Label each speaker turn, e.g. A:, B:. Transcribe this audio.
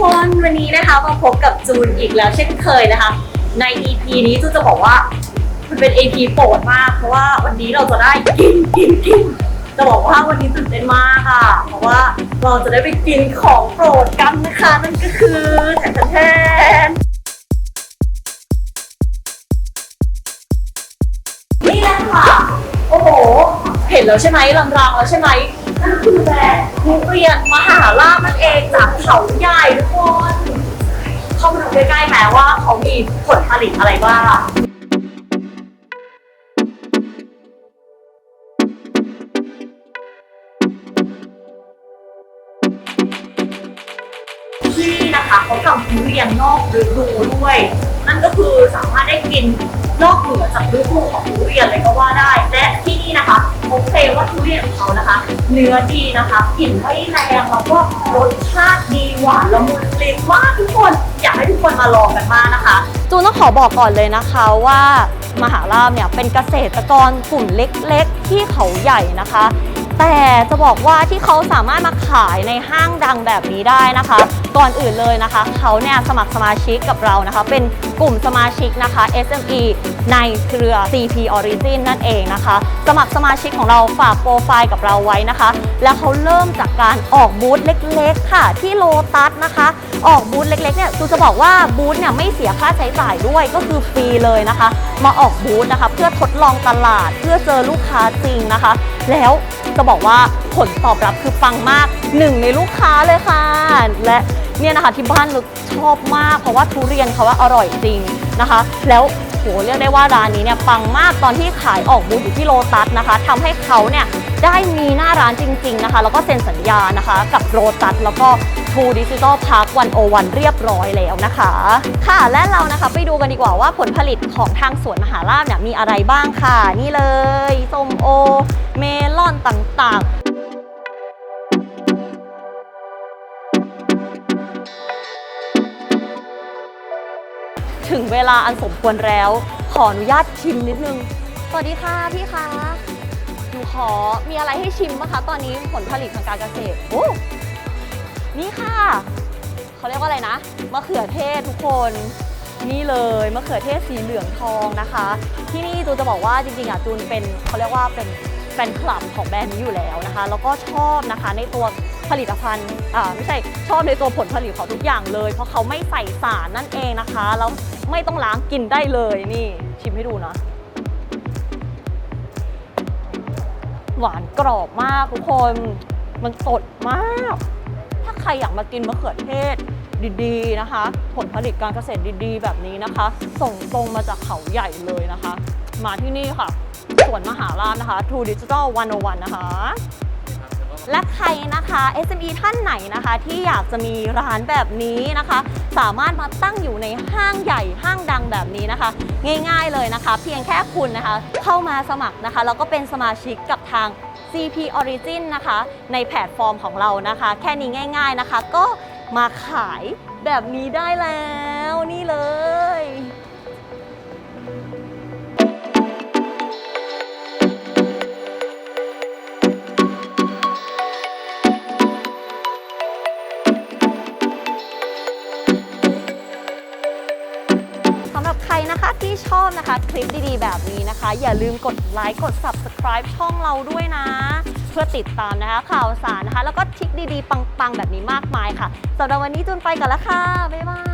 A: คนวันนี้นะคะมาพบกับจูนอีกแล้วเช่นเคยนะคะ ใน EP นี้จูนจะบอกว่ามันเป็น EP โปรดมาก เพราะว่าวันนี้เราจะได้กินกินกินจะบอกว่าวันนี้ตื่นเต้นมากค่ะ เพราะว่าเราจะได้ไปกินของโปรดกันนะคะนั่นก็คือแทนแทนนี่แหละค่ะโอ้โห เห็นแล้วใช่ไหมลำรางแล้วใช่ไหม นั่นคือแบรนด์ทุเรียนมหาลาภนั่นเองจากเขาใหญ่ทุกคนเข้ามาดูใกล้ๆแม้ว่าเขามีผลผลิตอะไรบ้างที่นะคะเขาทำทุเรียนนอกฤดูด้วย นั่นก็คือสามารถได้กินนอกเหนือจากฤดูของทุเรียนเลยก็ว่าได้ และที่นี่นะคะเขาเคลมว่าทุเรียนของเขานะคะ เนื้อดีนะคะกลิ่นไม่แรงแล้วก็รสชาติดีหวานละมุนลิ้นมากทุกคนอยากให้ทุกคนมาลองกันมากนะคะ
B: จูนต้องขอบอกก่อนเลยนะคะว่ามหาลามเนี่ยเป็นเกษตรกรกลุ่มเล็ก ๆ ที่เขาใหญ่นะคะ แต่จะบอกว่าที่เขาสามารถมาขายในห้างดังแบบนี้ได้นะคะ ก่อนอื่นเลยนะคะ เขาเนี่ยสมัครสมาชิกกับเรานะคะ เป็นกลุ่มสมาชิกนะคะ SME ในเครือ CP Origin นั่นเองนะคะ สมัครสมาชิกของเราฝากโปรไฟล์กับเราไว้นะคะ แล้วเขาเริ่มจากการออกบูธเล็กๆ ค่ะ ที่โลตัสนะคะ ออกบูธเล็กๆเนี่ยจูจะบอกว่าบูธเนี่ยไม่เสียค่าใช้จ่ายด้วยก็คือฟรีเลยนะคะ มาออกบูธนะคะ เพื่อทดลองตลาดเพื่อเจอลูกค้าจริงนะคะ แล้ว จะบอกว่าผลตอบรับคือปังมากหนึ่งในลูกค้าเลยค่ะ และเนี่ยนะคะที่บ้านลึกชอบมาก เพราะว่าทุเรียนเขาว่าอร่อยจริงนะคะ แล้วโหเรียกได้ว่าร้านนี้เนี่ยปังมากตอนที่ขายออกบูธอยู่ที่โลตัสนะคะทำให้เขาเนี่ยได้มีหน้าร้านจริง ๆนะคะ แล้วก็เซ็นสัญญานะคะ กับโรตัสแล้วก็ True Digital Park 101เรียบร้อยแล้วนะคะ ค่ะและเรานะคะไปดูกันดีกว่าว่าผลผลิตของทางสวนมหาลาภเนี่ยมีอะไรบ้างค่ะ นี่เลยส้มโอ เมลอนต่างๆถึงเวลาอันสมควรแล้ว ขออนุญาตชิมนิดนึง สวัสดีค่ะพี่คะหนูขอมีอะไรให้ชิมบ้างคะ ตอนนี้ผลผลิตทางการเกษตร โอ้ นี่ค่ะ เขาเรียกว่าอะไรนะ มะเขือเทศทุกคน นี่เลยมะเขือเทศสีเหลืองทองนะคะ ที่นี่จูนจะบอกว่าจริงๆอะจูนเป็นเขาเรียกว่าเป็นแฟนคลับของแบรนด์นี้อยู่แล้วนะคะ แล้วก็ชอบนะคะในตัวผลิตภัณฑ์อ่าไม่ใช่ชอบในตัวผลผลิตของทุกอย่างเลย เพราะเขาไม่ใส่สารนั่นเองนะคะแล้วไม่ต้องล้างกินได้เลยนี่ ชิมให้ดูนะหวานกรอบมากทุกคน มันสดมาก ใครอยากมากินมะเขือเทศดีๆนะคะ ผลผลิตการเกษตรดีๆ แบบนี้นะคะ ส่งตรงมาจากเขาใหญ่เลยนะคะ มาที่นี่ค่ะสวนมหาลาภนะคะ True Digital 101 นะคะ และใครนะคะ SME ท่านไหนนะคะ ที่อยากจะมีร้านแบบนี้นะคะ สามารถมาตั้งอยู่ในห้างใหญ่ห้างดังแบบนี้นะคะ ง่ายๆเลยนะคะ เพียงแค่คุณนะคะ เข้ามาสมัครนะคะแล้วก็เป็นสมาชิกกับทาง CP Origin นะคะ ในแพลตฟอร์มของเรานะคะ แค่นี้ง่าย ๆนะคะ ก็มาขายแบบนี้ได้แล้วนี่เลย ที่ชอบนะคะ คลิปดีๆ แบบนี้นะคะ อย่าลืมกดไลค์กด subscribe ช่องเราด้วยนะ เพื่อติดตามนะคะ ข่าวสารนะคะ แล้วก็ทริคดีๆ ปังๆ แบบนี้มากมายค่ะสำหรับวันนี้จูนไปก่อนละค่ะ บ๊ายบาย